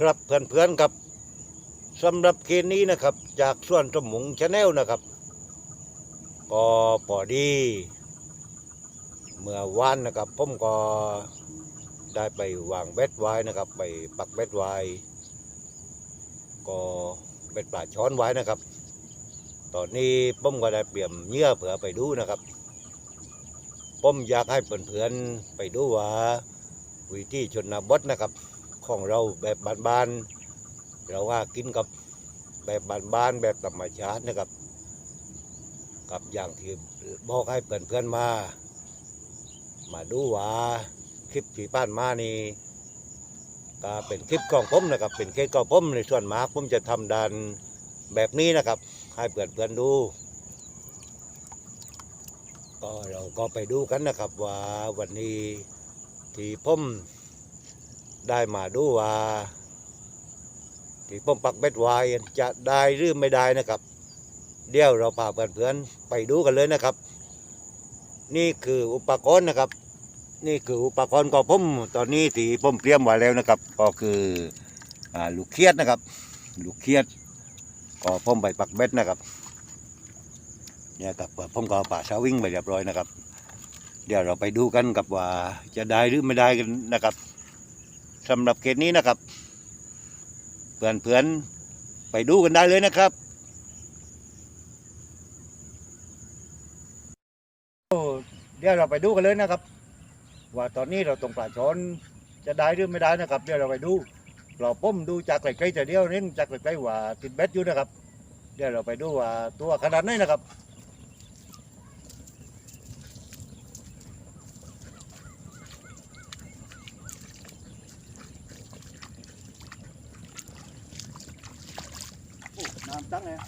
ครับเพื่อนๆครับสำหรับเกมนี้นะครับ จากส่วนสมุงชาแนลนะครับก็พอดี เมื่อวานนะครับผมก็ได้ไปวางเบ็ดไว้นะครับ ไปปักเบ็ดไว้ก็เบ็ดปลาช้อนไว้นะครับ ตอนนี้ผมก็ได้เปลี่ยมเหยื่อเผื่อไปดูนะครับผมอยากให้เพื่อนๆไปดูว่าวิธีชนบทนะครับ ของเราแบบบ้านๆเราว่ากินกับแบบบ้านๆแบบธรรมชาตินะครับ กับอย่างที่บอกให้เพื่อนๆมา มาดูว่าคลิปที่ผ่านมานี่ก็เป็นคลิปของผมนะครับ เป็นเคสของผมในส่วนมากผมจะทำดันแบบนี้นะครับ ให้เพื่อนๆดู ก็เราก็ไปดูกันนะครับว่าวันนี้ที่ผม ได้มาดูว่าที่ผมปักเบ็ดไว้จะได้หรือไม่ได้นะครับ เดี๋ยวเราพาเพื่อนๆไปดูกันเลยนะครับ นี่คืออุปกรณ์นะครับ นี่คืออุปกรณ์ของผมตอนนี้ที่ผมเตรียมไว้แล้วนะครับ ก็คืออลูกเคียดนะครับ ลูกเคียดก็ผมไปปักเบ็ดนะครับเนี่ยกับผมก็เอป่าชาวิ่งไปเรียบร้อยนะครับ เดี๋ยวเราไปดูกันกับว่าจะได้หรือไม่ได้กันนะครับ สำหรับเกมนี้นะครับเพื่อนๆไปดูกันได้เลยนะครับเดี๋ยวเราไปดูกันเลยนะครับ ว่าตอนนี้เราตรงปลาชอนจะได้หรือไม่ได้นะครับ เดี๋ยวเราไปดู เราป้มดูจากไกลๆแต่เดียวนี้จากไกลๆว่าติดเบ็ดอยู่นะครับ เดี๋ยวเราไปดูว่าตัวขนาดไหนนะครับ โอ้น้ำ ตั้งเลยคร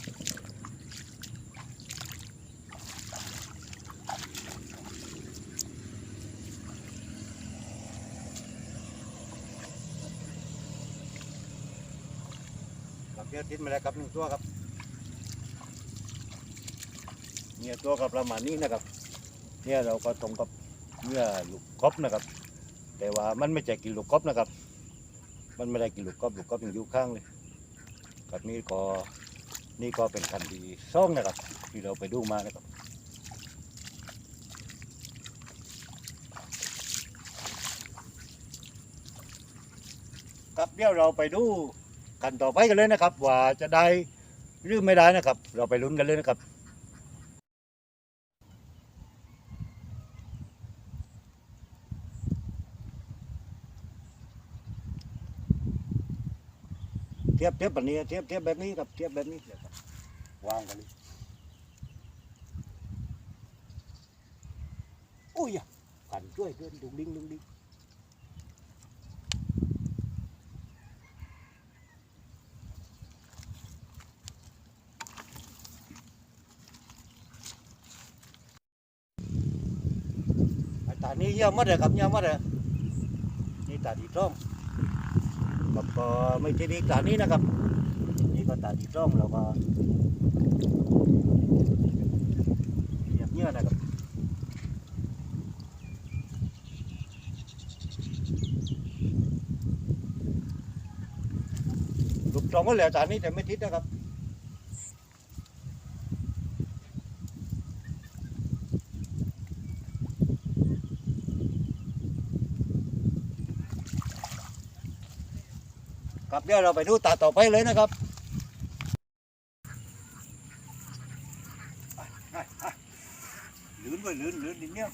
ับเดี๋ยวทิ้งมาแล้วครับหนึ่งตัวครับเนี่ยตัวกับประมาณนี้นะครับ เนี่ยเราก็ตรงกับเนื้อลูกกบนะครับ แต่ว่ามันไม่ใช่กินลูกกบนะครับ มันไม่ได้กินลูกกบลูกกบยังอยู่ข้างเลยกับนี่ก็ นี่ก็เป็นคันที่สองนะครับ ที่เราไปดูมานะครับครับเดี๋ยวเราไปดูกันต่อไปกันเลยนะครับ ว่าจะได้หรือไม่ได้นะครับ เราไปลุ้นกันเลยนะครับ เทียบเทียบแบบนี้เทียบเทียบแบบนี้กับเทียบแบบนี้เดี๋ยวครับวางกันเลยโอ้ยอะกันช่วยเดินดุงดิ้งดุงดิ้งไอ้ตานี้เยี่ยมมากเลยครับเยี่ยมมากเลยนี่ตาดีส้ม ครับก็ไม่ใช่ดีตานี้นะครับ นี่ก็ตาที่องเราก็เรียบเนื้อนะครับลูกสองก็เหลือตานี้แต่ไม่ทิศนะครับ ครับเดี๋ยวเราไปดูตาต่อไปเลยนะครับลื่นไปลื่นลื่นนิดเดียว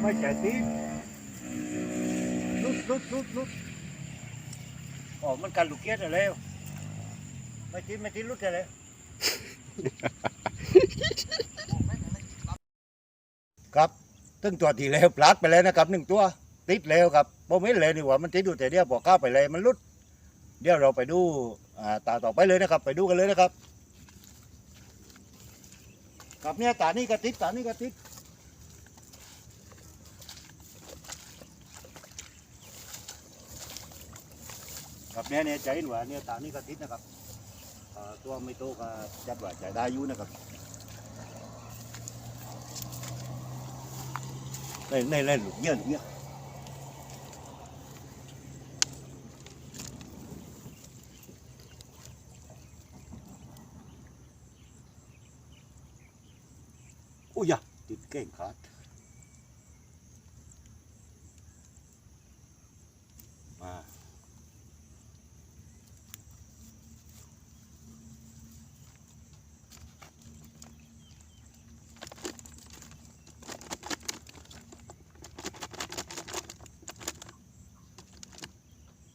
ไม่ใช่ตีลุดลุดลุดลุดอ๋อมันกันลูกเกียดอะไรวไม่ตีไม่ตีลุดอะไรครับ ตึ้งตัวที่แล้วพลาดไปแล้วนะครับหนึ่งตัวติดแล้วครับผมไม่เลยนี่หว่ามันติดอยู่แต่เดียวพอเข้าไปเลยมันลุด เดี๋ยวเราไปดูตาต่อไปเลยนะครับ ไปดูกันเลยนะครับกับเนี่ยตานี่ก็ติดตานี่ก็ติดกับเนี่ยเนี่ยใจหนว่าเนี่ยตานี่ก็ติดนะครับตัวไม่โตก็จัดว่าใจได้อยู่นะครับ ในในในหลุมเงี้ยหลุมเงี้ยอุ้ยอยาติดเก่งขาดมา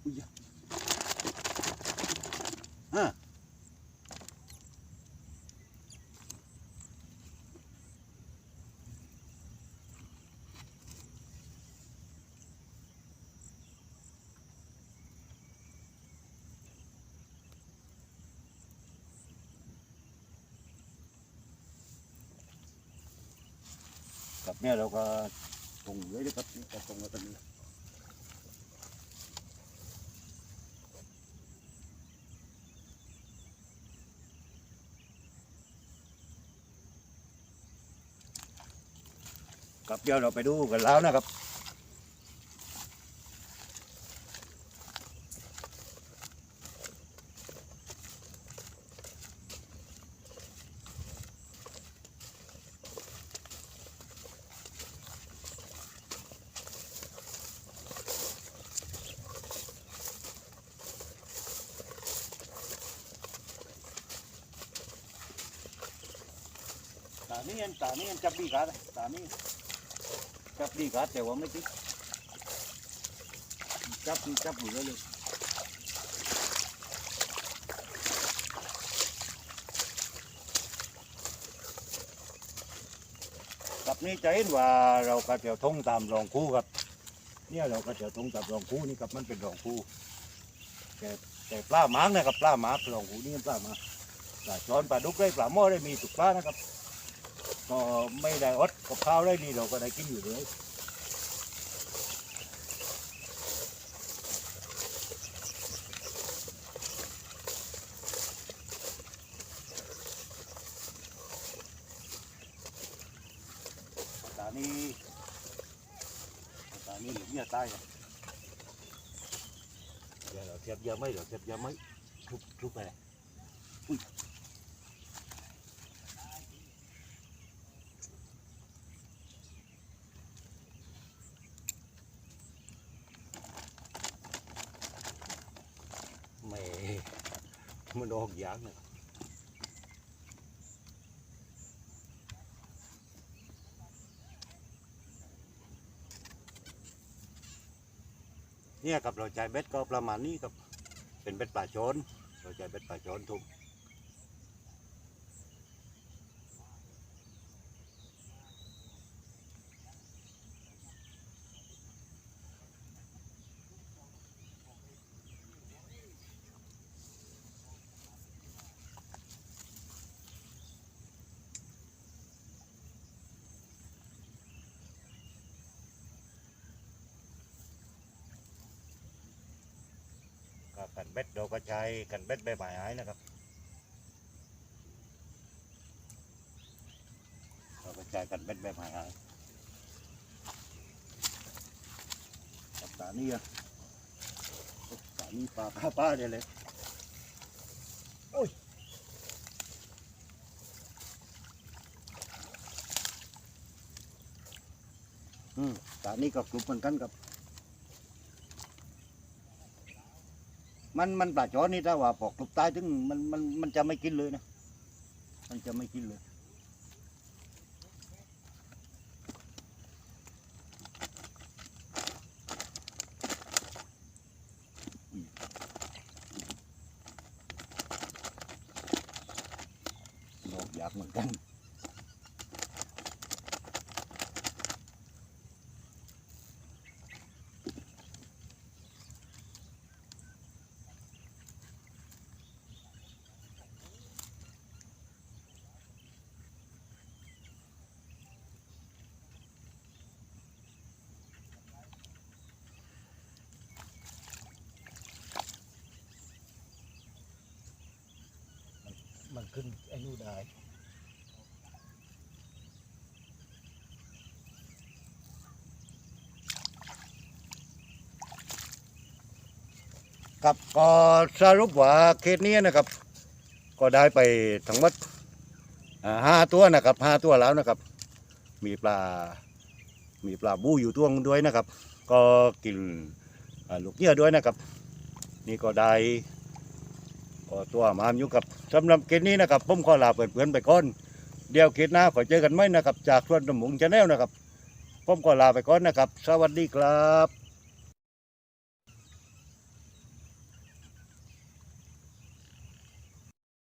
อุ้ยอยา ฮะกับเนี่ยเราก็ตรงเลยนะครับนี่ก็ตรงมาตรง นี้ครับเดี๋ยวเราไปดูกันแล้วนะครับตานี้ตานี้จับดีกัดตานี้ จับดีกัดแต่ว่าไม่ติดจับจับอยู่เลยเลยกับนี้จะเห็นว่าเรากระเจียวทงตามรองคู่ครับเนี่ยเรากระเจียวทงตามรองคู่นี่ครับมันเป็นรองคู่แต่แต่ปลาหมางนะครับปลาหมากรองคู่นี่ปลาหมากปลาช้อนปลาดุกได้ปลาหม้อได้มีตุกปลานะครับ ก็ไม่ได้อดกับข้าวได้ดีเราก็ได้กินอยู่เลยตานี้ตานี้หลุมเนี่ยใต้ครับเดี๋ยวเราเทียบเยอะไหมเดี๋ยวเทียบเยอะไหมทุบทุบไปเลยอุ้ย ไม่ ออกยากนะเนี่ยกับเราใจเบ็ดก็ประมาณนี้ครับ เป็นเบ็ดป่าชน เราใจเบ็ดป่าชนทุก กันเบ็ดเราก็ใช้กันเบ็ดใบไม้หายนะครับเราก็ใช้กันเบ็ดใบไม้หายตานี่อะตานี่ปลาปลาปลาเดี๋ยวเลยอืมตานี่ก็กลุ่มเหมือนกันกับ มันมันปลาจอนี่ถ้าว่าปอกกลุ่มตายถึงมันมันมันจะไม่กินเลยนะ มันจะไม่กินเลย ดอกอยากเหมือนกัน มันขึ้นไอ้นู่นได้ครับก็สรุปว่าเขตนี้นะครับ ก็ได้ไปทั้งหมดห้าตัวนะครับห้าตัวแล้วนะครับ มีปลา มีปลาบูอยู่ตัวด้วยนะครับ ก็กินลูกเหยื่อด้วยนะครับ นี่ก็ได้ ก็ตัวมามอยู่กับสำหรับเกมนี้นะครับผมขอลาเพื่อนไปก่อนเดี๋ยวเกมหน้าขอเจอกันไหมนะครับ จากส่วนสมุงชาแนลนะครับผมขอลาไปก่อนนะครับ สวัสดีครับ